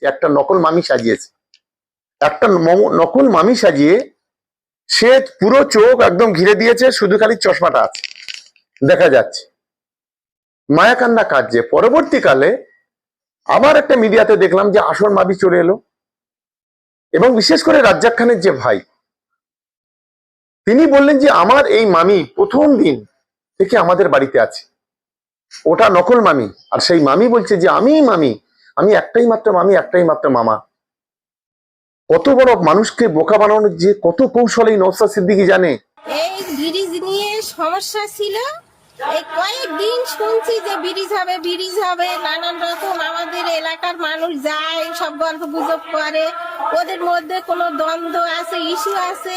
একটা নকল মামি সাজিয়েছে। একটা নকল মামি সাজিয়ে সে পুরো চোখ একদম ঘিরে দিয়েছে, শুধু খালি চশমাটা আছে। দেখা যাচ্ছে। মায়াকান্না কাজে পরবর্তীকালে আবার একটা মিডিয়াতে দেখলাম যে আসর মাবি চলে এলো। এবং বিশেষ করে রাজ্জাক খানের যে ভাই, তিনি বললেন যে আমার এই মামি প্রথম দিন থেকে আমাদের বাড়িতে আছে। ওটা নকল মামি। আর সেই মামি বলছে যে আমি মামি। আমি একটাই মাত্র মামি একটাই মাত্র মামা। কত বড় মানুষকে বোকা বানানোর যে কত কৌশল এই নৌসা সিদ্দিকি জানে। এই ব্রিজ নিয়ে সমস্যা ছিল। এই কয়েকদিন শুনছি যে ব্রিজ হবে ব্রিজ হবে। নানান রকম আমাদের এলাকার মানুষ যায় সব গল্প গুজব করে। ওদের মধ্যে কোনো দ্বন্দ্ব আছে ইস্যু আছে।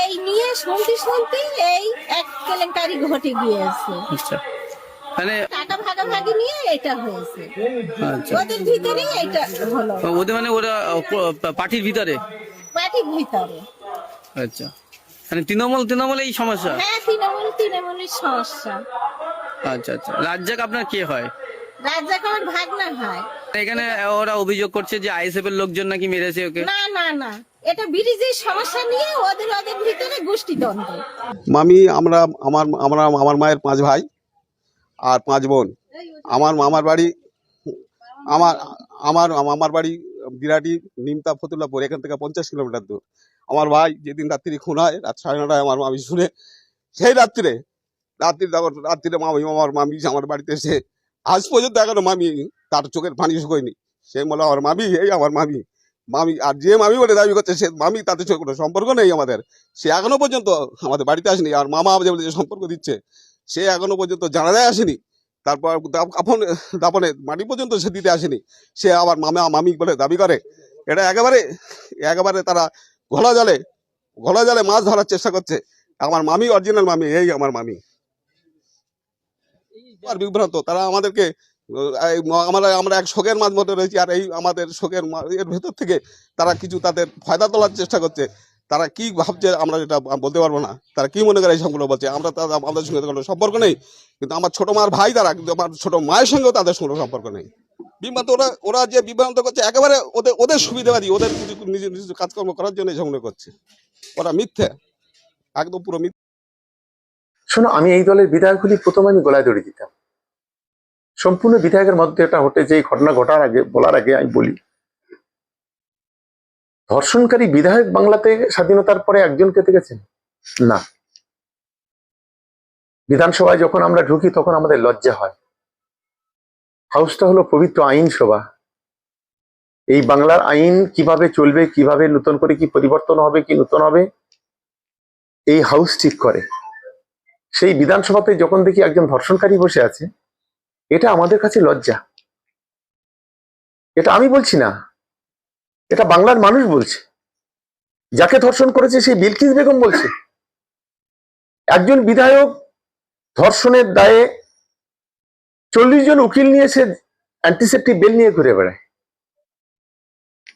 এই নিয়ে শুনতে শুনতে এই এক কেলেঙ্কারি ঘটে গিয়েছে। আচ্ছা। মানে টাকা ভাগাভাগি নিয়ে এটা হয়েছে। আচ্ছা। ওদের ভিতরে এটা হলো। ওদের মানে ওরা পার্টির ভিতরে? আচ্ছা। মানে তৃণমূল তৃণমূল এই সমস্যা? হ্যাঁ তৃণমূল তৃণমূলের সমস্যা। আচ্ছা আচ্ছা। রাজ্জাক আপনার কে হয়? রাজ্জাক আমার ভাগনা হয়। এখানে ওরা অভিযোগ করছে যে আইএসএফ এর লোকজন নাকি মেরেছে ওকে। না না না। এটা ব্রিজের সমস্যা নিয়ে ওদের ওদের ভিতরে গোষ্ঠীদ্বন্দ্ব। মামি আমরা আমার আমরা আমার মায়ের পাঁচ ভাই। আর পাঁচ বোন। আমার মামার বাড়ি, আমার আমার, মামার বাড়ি বিরাটি নিমতা ফতুল্লাপুর, এখান থেকে পঞ্চাশ কিলোমিটার দূর। আমার ভাই যেদিন রাত্রি খুন হয়, রাত সাড়ে নটায় আমার মামি শুনে, সেই রাত্রে, রাত্রি তখন রাত্রিরে মামি আমার মামি আমার বাড়িতে এসে, আজ পর্যন্ত এখনও মামি তার চোখের পানি শুকোয়নি। সে বলে, আমার মামি, এই আমার মামি। মামি, আর যে মামি বলে দাবি করছে, সে মামি তাদের কোনো সম্পর্ক নেই আমাদের। সে এখনও পর্যন্ত আমাদের বাড়িতে আসেনি। আর মামা যে সম্পর্ক দিচ্ছে। সে এখনও পর্যন্ত জানাজায় আসেনি। তারপর দাফনে দাপনে মাটি পর্যন্ত সে দিতে আসেনি। সে আবার মামা, মামি বলে দাবি করে। এটা একেবারে একেবারে তারা ঘোলা জলে ঘোলা জলে মাছ ধরার চেষ্টা করছে। আমার মামি অরিজিনাল মামি, এই আমার মামি। আর বিভ্রান্ত, তারা আমাদেরকে আমরা আমরা এক শোকের মাঝ মধ্যে রয়েছি, আর এই আমাদের শোকের এর ভেতর থেকে তারা কিছু তাদের ফায়দা তোলার চেষ্টা করছে। তারা কি ভাবছে আমরা যেটা বলতে পারব না। তারা কি মনে করে এই সবগুলো বলছে? আমরা তাদের আমাদের সঙ্গে কোনো সম্পর্ক নেই। কিন্তু আমার ছোট মার ভাই তারা কিন্তু আমার ছোট মায়ের সঙ্গেও তাদের সঙ্গে সম্পর্ক নেই। বিভ্রান্ত ওরা ওরা যে বিভ্রান্ত করছে একেবারে ওদের ওদের সুবিধাবাদী ওদের কিছু নিজের নিজের কাজকর্ম করার জন্য সেগুলো করছে। ওরা মিথ্যে। একদম পুরো মিথ্যে। শোনো আমি এই দলের বিধায়কগুলি প্রথমে আমি গলায় দড়ি দিতাম। সম্পূর্ণ বিধায়কের মধ্যে এটা ঘটে যে এই ঘটনা ঘটার আগে বলার আগে আমি বলি ধর্ষণকারী বিধায়ক বাংলাতে স্বাধীনতার পরে একজনকে দেখেছেন? না। বিধানসভায় যখন আমরা ঢুকি, তখন আমাদের লজ্জা হয়। হাউসটা হলো পবিত্র আইন সভা এই বাংলার আইন কীভাবে চলবে, কীভাবে নতুন করে কি পরিবর্তন হবে, কি নতুন হবে, এই হাউস ঠিক করে। সেই বিধানসভাতে যখন দেখি একজন ধর্ষণকারী বসে আছে, এটা আমাদের কাছে লজ্জা। এটা আমি বলছি না। এটা বাংলার মানুষ বলছে। যাকে ধর্ষণ করেছে সেই বিলকিস বেগম বলছে। একজন বিধায়ক ধর্ষণের দায়ে চল্লিশ জন উকিল নিয়ে সে অ্যান্টিসেপ্টিক বেল নিয়ে ঘুরে বেড়ায়।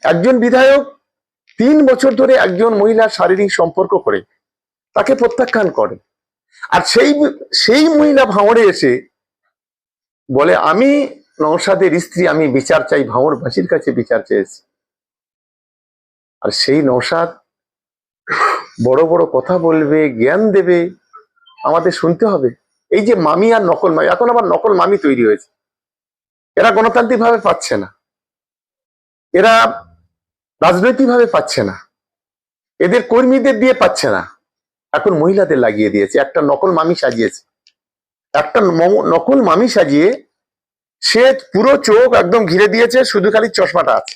একজন বিধায়ক তিন বছর ধরে একজন মহিলার শারীরিক সম্পর্ক করে, তাকে প্রত্যাখ্যান করে। আর সেই সেই মহিলা ভাঙড়ে এসে বলে, আমি নৌসাদের স্ত্রী, আমি বিচার চাই ভাঙড়বাসীর কাছে বিচার চেয়েছি। আর সেই নৌসাদ বড় বড় কথা বলবে, জ্ঞান দেবে, আমাদের শুনতে হবে। এই যে মামি আর নকল মামি, এখন আবার নকল মামি তৈরি হয়েছে। এরা গণতান্ত্রিক ভাবে পাচ্ছে না। এরা রাজনৈতিক ভাবে পাচ্ছে না। এদের কর্মীদের দিয়ে পাচ্ছে না। এখন মহিলাদের লাগিয়ে দিয়েছে। একটা নকল মামি সাজিয়েছে। একটা নকল মামি সাজিয়ে সে পুরো চোখ একদম ঘিরে দিয়েছে, শুধু খালি চশমাটা আছে।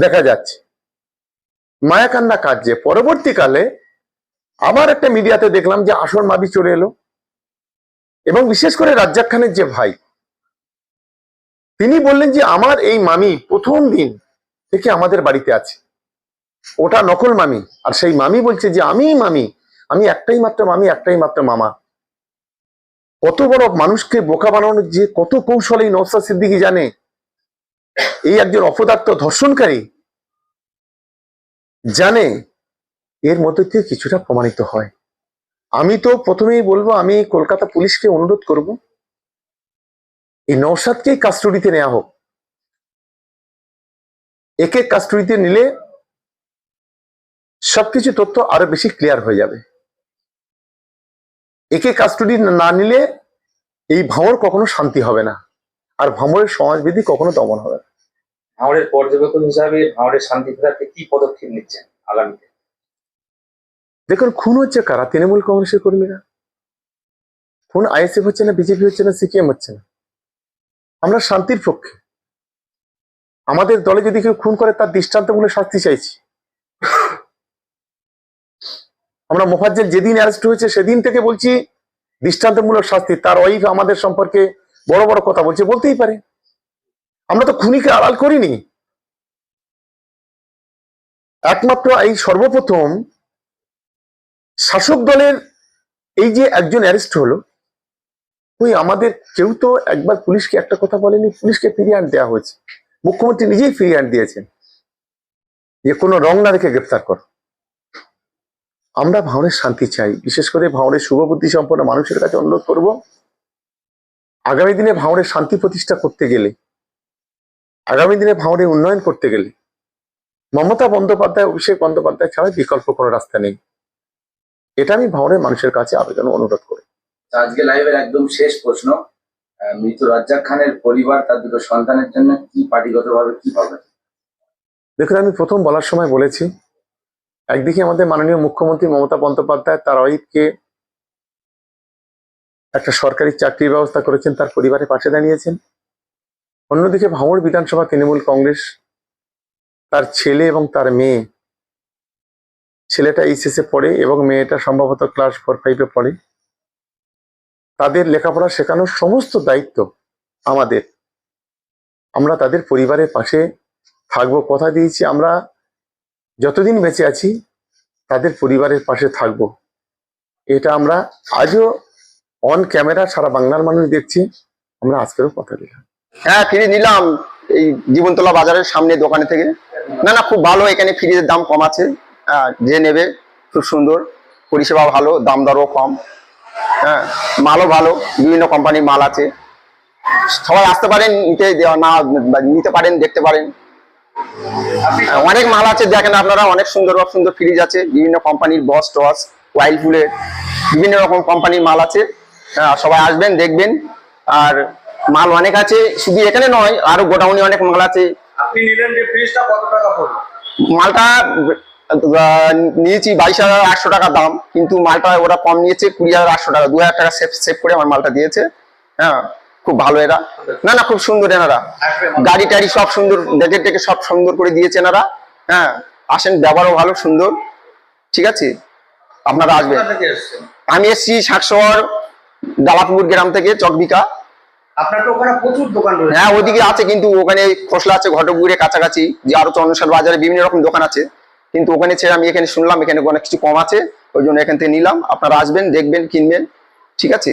দেখা যাচ্ছে। মায়াকান্না কাজে পরবর্তীকালে আবার একটা মিডিয়াতে দেখলাম যে আসর মাবি চলে এলো। এবং বিশেষ করে রাজ্জাক খানের যে ভাই, তিনি বললেন যে আমার এই মামি প্রথম দিন থেকে আমাদের বাড়িতে আছে। ওটা নকল মামি। আর সেই মামি বলছে যে, আমি মামি, আমি একটাই মাত্র মামি, একটাই মাত্র মামা। কত বড় মানুষকে বোকা বানানোর যে কত কৌশল এই নৌসা সিদ্দিকি জানে। এই একজন অপদার্থ ধর্ষণকারী জানে এর মধ্যে থেকে কিছুটা প্রমাণিত হয়। আমি তো প্রথমেই বলব, আমি কলকাতা পুলিশকে অনুরোধ করব, এই নৌসাদকেই কাস্টডিতে নেওয়া হোক। একে কাস্টডিতে নিলে সবকিছু তথ্য আরও বেশি ক্লিয়ার হয়ে যাবে। একে কাস্টডি না নিলে এই ভাঙর কখনো শান্তি হবে না, আর ভাঙরের সমাজবিধি কখনো দমন হবে না। ভাঁড়ের পর্যবেক্ষক হিসাবে ভাঁড়ের শান্তি ফেরাতে কি পদক্ষেপ নিচ্ছেন আগামীতে? দেখুন, খুন হচ্ছে কারা? তৃণমূল কংগ্রেসের কর্মীরা। খুন আইএসএফ হচ্ছে না, বিজেপি হচ্ছে না, সিপিএম হচ্ছে না। আমরা শান্তির পক্ষে। আমাদের দলে যদি কেউ খুন করে, তার দৃষ্টান্তমূলক শাস্তি চাইছি। আমরা মোফাজ্জেল যেদিন অ্যারেস্ট হয়েছে, সেদিন থেকে বলছি, দৃষ্টান্তমূলক শাস্তি। তার ওয়াইফ আমাদের সম্পর্কে বড় বড় কথা বলছে, বলতেই পারে। আমরা তো খুনিকে আড়াল করিনি। একমাত্র এই সর্বপ্রথম শাসক দলের এই যে একজন অ্যারেস্ট হলো ওই আমাদের কেউ তো একবার পুলিশকে একটা কথা বলেনি, পুলিশকে ফিরিয়ে দেওয়া হয়েছে। মুখ্যমন্ত্রী নিজেই ফিরিয়ে আন দিয়েছেন। যে কোনো রং না দেখে গ্রেফতার কর। আমরা ভাওনের শান্তি চাই। বিশেষ করে ভাওনের শুভবুদ্ধি সম্পন্ন মানুষের কাছে অনুরোধ করব, আগামী দিনে ভাওনের শান্তি প্রতিষ্ঠা করতে গেলে আগামী দিনে ভাওনের উন্নয়ন করতে গেলে মমতা বন্দ্যোপাধ্যায় অভিষেক বন্দ্যোপাধ্যায় ছাড়া বিকল্প কোনো রাস্তা নেই। এটা আমি ভাওনের মানুষের কাছে আবেদন অনুরোধ করি। আজকে লাইভের একদম শেষ প্রশ্ন। মৃত রাজ্জাক খানের পরিবার তার দুটো সন্তানের জন্য কি পার্টিগতভাবে কি হবে? দেখুন আমি প্রথম বলার সময় বলেছি একদিকে আমাদের মাননীয় মুখ্যমন্ত্রী মমতা বন্দ্যোপাধ্যায় তার ওয়াইফকে একটা সরকারি চাকরির ব্যবস্থা করেছেন তার পরিবারের পাশে দাঁড়িয়েছেন। অন্যদিকে ভাঙড় বিধানসভা তৃণমূল কংগ্রেস, তার ছেলে এবং তার মেয়ে, ছেলেটা এইচএসে পড়ে এবং মেয়েটা সম্ভবত ক্লাস ফোর ফাইভে পড়ে। তাদের লেখাপড়া শেখানোর সমস্ত দায়িত্ব আমাদের। আমরা তাদের পরিবারের পাশে থাকব, কথা দিয়েছি, আমরা যতদিন বেঁচে আছি, তাদের পরিবারের পাশে থাকব। এটা আমরা আজও অন ক্যামেরা সারা বাংলার মানুষ দেখছি, আমরা আজকেরও কথা দিলাম। হ্যাঁ ফ্রিজ নিলাম এই জীবনতলা বাজারের সামনে দোকানে থেকে। না না খুব ভালো এখানে ফ্রিজের দাম কম আছে। হ্যাঁ যে নেবে খুব সুন্দর। পরিষেবা ভালো দাম দরও কম। হ্যাঁ মালও ভালো বিভিন্ন কোম্পানির মাল আছে। সবাই আসতে পারেন নিতে না নিতে পারেন দেখতে পারেন। অনেক মাল আছে দেখেন আপনারা অনেক সুন্দর সুন্দর ফ্রিজ আছে। বিভিন্ন কোম্পানির বস টস ওয়াইলফুলের বিভিন্ন রকম কোম্পানির মাল আছে। হ্যাঁ, সবাই আসবেন দেখবেন। আর মাল অনেক আছে শুধু এখানে নয় আরও গোডাউনে অনেক মাল আছে। আপনি নিলেন যে ফ্রিজটা কত টাকা পড়ল? মালটা নিয়েছি বাইশ হাজার আটশো টাকা দাম কিন্তু মালটা ওরা কম নিয়েছে কুড়ি হাজার আটশো টাকা দু হাজার টাকা সেভ সেভ করে আমার মালটা দিয়েছে। হ্যাঁ খুব ভালো এরা। না না খুব সুন্দর এনারা। গাড়ি টাড়ি সব সুন্দর ডেকে টেকে সব সুন্দর করে দিয়েছে এনারা। হ্যাঁ আসেন ব্যবহারও ভালো সুন্দর। ঠিক আছে? আপনারা আসবেন। আমি এসছি শাকশহর দালাপুর গ্রাম থেকে চকবিকা। হ্যাঁ আছে, কিন্তু ওখানে খোসলা আছে কাছাকাছি, যে আরও বাজারে বিভিন্ন রকম দোকান আছে। কিন্তু ওখানে ছেড়ে আমি এখানে শুনলাম, এখানে অনেক কিছু কম আছে, ওই জন্য এখান থেকে নিলাম। আপনারা আসবেন, দেখবেন, কিনবেন, ঠিক আছে?